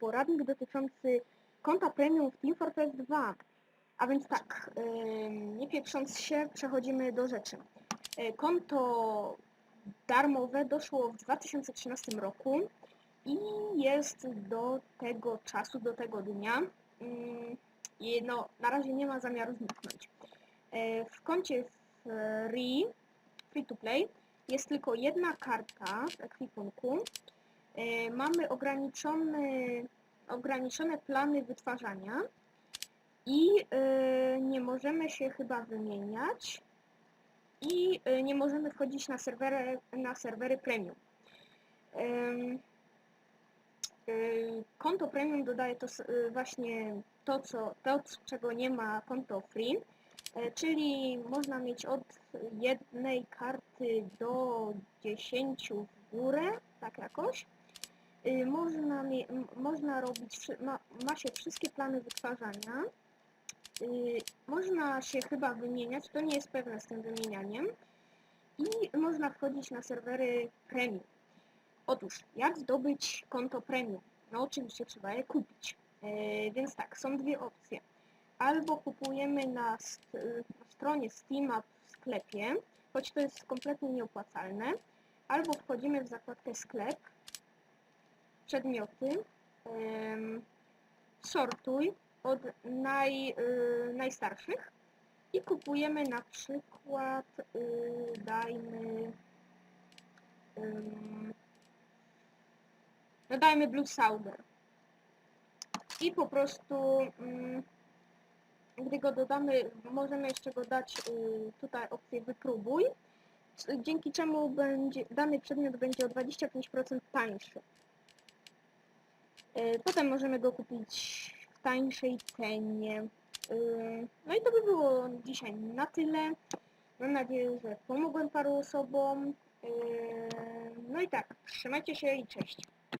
poradnik dotyczący konta premium w Team Fortress 2. A więc tak, nie pieprząc się, przechodzimy do rzeczy. E, Konto darmowe doszło w 2013 roku i jest do tego czasu, do tego dnia. I no, na razie nie ma zamiaru zniknąć. E, W koncie free, free to play jest tylko jedna karta w ekwipunku. E, Mamy ograniczone, ograniczone plany wytwarzania i e, nie możemy się chyba wymieniać i e, nie możemy wchodzić na serwery, na serwery premium. Em, Konto premium dodaje to właśnie to, co, to, czego nie ma konto free, czyli można mieć od jednej karty do 10 w górę, tak jakoś. Y, Można, można robić, ma, ma się wszystkie plany wytwarzania. Y, Można się chyba wymieniać, to nie jest pewne z tym wymienianiem. I można wchodzić na serwery premium. Otóż, jak zdobyć konto premium? No oczywiście trzeba je kupić. E, więc tak, są dwie opcje. Albo kupujemy na, y, na stronie Steama w sklepie, choć to jest kompletnie nieopłacalne. Albo wchodzimy w zakładkę sklep, przedmioty, sortuj od naj, y, najstarszych i kupujemy na przykład, y, dajmy, no dajmy Blue Sauber. I po prostu, mm, gdy go dodamy, możemy jeszcze go dać y, tutaj opcję wypróbuj, dzięki czemu będzie, dany przedmiot będzie o 25% tańszy. Y, Potem możemy go kupić w tańszej cenie. Y, No i to by było dzisiaj na tyle. Mam nadzieję, że pomogłem paru osobom. Y, No i tak, trzymajcie się i cześć.